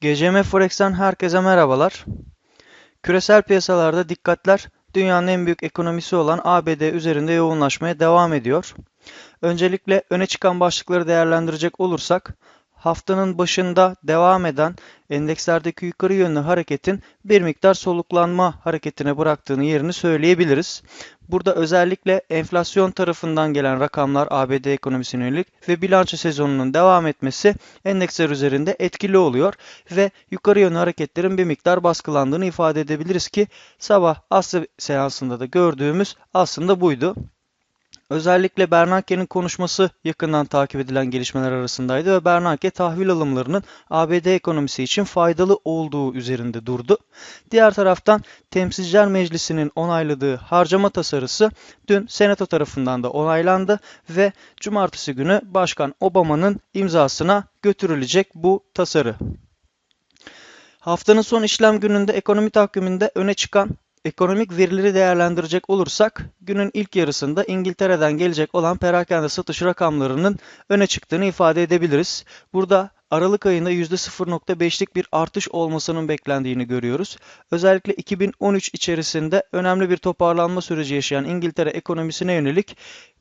GCM Forex'ten herkese merhabalar. Küresel piyasalarda dikkatler dünyanın en büyük ekonomisi olan ABD üzerinde yoğunlaşmaya devam ediyor. Öncelikle öne çıkan başlıkları değerlendirecek olursak, haftanın başında devam eden endekslerdeki yukarı yönlü hareketin bir miktar soluklanma hareketine bıraktığını yerini söyleyebiliriz. Burada özellikle enflasyon tarafından gelen rakamlar ABD ekonomisine yönelik ve bilanço sezonunun devam etmesi endeksler üzerinde etkili oluyor ve yukarı yönlü hareketlerin bir miktar baskılandığını ifade edebiliriz ki sabah Asya seansında da gördüğümüz aslında buydu. Özellikle Bernanke'nin konuşması yakından takip edilen gelişmeler arasındaydı ve Bernanke tahvil alımlarının ABD ekonomisi için faydalı olduğu üzerinde durdu. Diğer taraftan Temsilciler Meclisi'nin onayladığı harcama tasarısı dün Senato tarafından da onaylandı ve cumartesi günü Başkan Obama'nın imzasına götürülecek bu tasarı. Haftanın son işlem gününde ekonomi takviminde öne çıkan Ekonomik verileri değerlendirecek olursak, günün ilk yarısında İngiltere'den gelecek olan perakende satış rakamlarının öne çıktığını ifade edebiliriz. Burada Aralık ayında %0.5'lik bir artış olmasının beklendiğini görüyoruz. Özellikle 2013 içerisinde önemli bir toparlanma süreci yaşayan İngiltere ekonomisine yönelik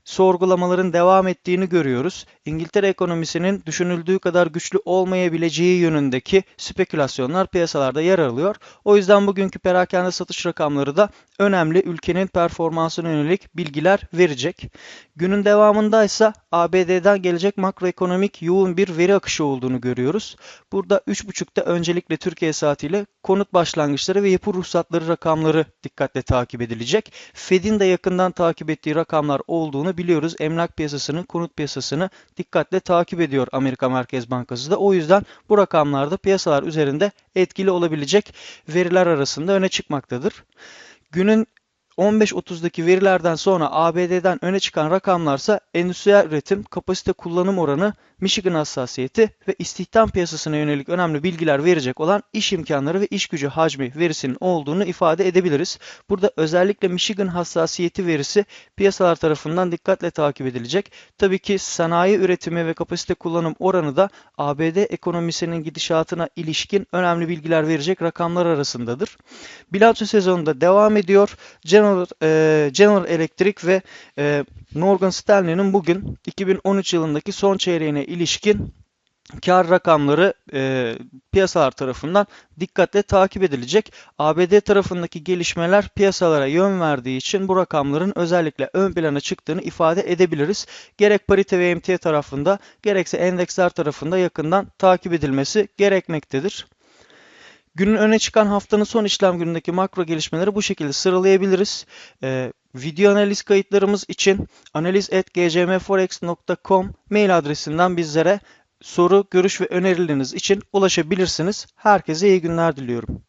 sorgulamaların devam ettiğini görüyoruz. İngiltere ekonomisinin düşünüldüğü kadar güçlü olmayabileceği yönündeki spekülasyonlar piyasalarda yer alıyor. O yüzden bugünkü perakende satış rakamları da önemli ülkenin performansına yönelik bilgiler verecek. Günün devamında ise ABD'den gelecek makroekonomik yoğun bir veri akışı olduğunu görüyoruz. Burada 3.30'da öncelikle Türkiye saatiyle konut başlangıçları ve yapı ruhsatları rakamları dikkatle takip edilecek. Fed'in de yakından takip ettiği rakamlar olduğunu biliyoruz. Emlak piyasasını, konut piyasasını dikkatle takip ediyor Amerika Merkez Bankası da. O yüzden bu rakamlarda piyasalar üzerinde etkili olabilecek veriler arasında öne çıkmaktadır. Günün 15.30'daki verilerden sonra ABD'den öne çıkan rakamlarsa endüstriyel üretim, kapasite kullanım oranı, Michigan hassasiyeti ve istihdam piyasasına yönelik önemli bilgiler verecek olan iş imkanları ve iş gücü hacmi verisinin olduğunu ifade edebiliriz. Burada özellikle Michigan hassasiyeti verisi piyasalar tarafından dikkatle takip edilecek. Tabii ki sanayi üretimi ve kapasite kullanım oranı da ABD ekonomisinin gidişatına ilişkin önemli bilgiler verecek rakamlar arasındadır. Bilanço sezonunda devam ediyor. General, e, General Electric ve e, Morgan Stanley'nin bugün 2013 yılındaki son çeyreğine ilişkin kar rakamları e, piyasalar tarafından dikkatle takip edilecek. ABD tarafındaki gelişmeler piyasalara yön verdiği için bu rakamların özellikle ön plana çıktığını ifade edebiliriz. Gerek parite ve emtia tarafında gerekse endeksler tarafında yakından takip edilmesi gerekmektedir. Günün öne çıkan haftanın son işlem günündeki makro gelişmeleri bu şekilde sıralayabiliriz. Ee, video analiz kayıtlarımız için analiz.gcmforex.com mail adresinden bizlere soru, görüş ve önerileriniz için ulaşabilirsiniz. Herkese iyi günler diliyorum.